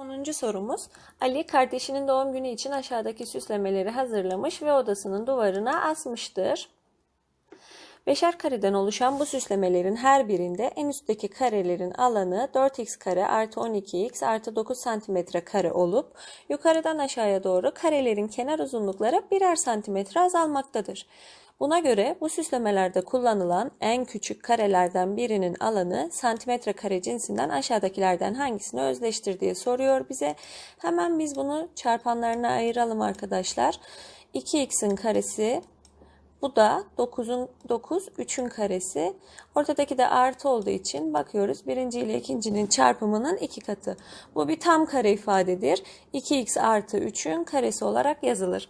10. sorumuz Ali kardeşinin doğum günü için aşağıdaki süslemeleri hazırlamış ve odasının duvarına asmıştır. Beşer kareden oluşan bu süslemelerin her birinde en üstteki karelerin alanı 4x kare artı 12x artı 9 santimetre kare olup yukarıdan aşağıya doğru karelerin kenar uzunlukları birer santimetre azalmaktadır. Buna göre bu süslemelerde kullanılan en küçük karelerden birinin alanı santimetre kare cinsinden aşağıdakilerden hangisini özdeştir diye soruyor bize. Hemen biz bunu çarpanlarına ayıralım arkadaşlar. 2x'in karesi bu da 9'un 9, 3'ün karesi. Ortadaki de artı olduğu için bakıyoruz birinci ile ikincinin çarpımının iki katı. Bu bir tam kare ifadedir. 2x artı 3'ün karesi olarak yazılır.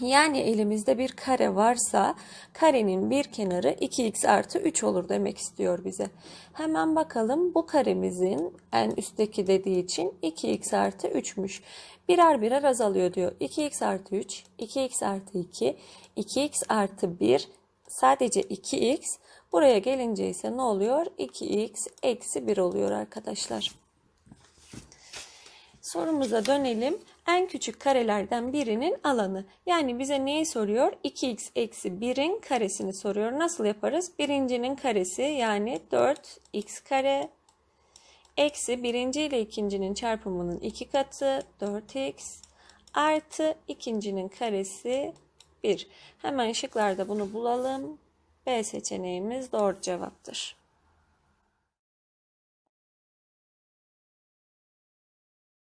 Yani elimizde bir kare varsa karenin bir kenarı 2x artı 3 olur demek istiyor bize. Hemen bakalım bu karemizin en üstteki dediği için 2x artı 3'müş. Birer birer azalıyor diyor. 2x artı 3, 2x artı 2, 2x artı 1, sadece 2x. Buraya gelince ise ne oluyor? 2x eksi 1 oluyor arkadaşlar. Sorumuza dönelim. En küçük karelerden birinin alanı. Yani bize neyi soruyor? 2x eksi 1'in karesini soruyor. Nasıl yaparız? Birincinin karesi yani 4x kare eksi birinci ile ikincinin çarpımının iki katı 4x artı ikincinin karesi 1. Hemen şıklarda bunu bulalım. B seçeneğimiz doğru cevaptır.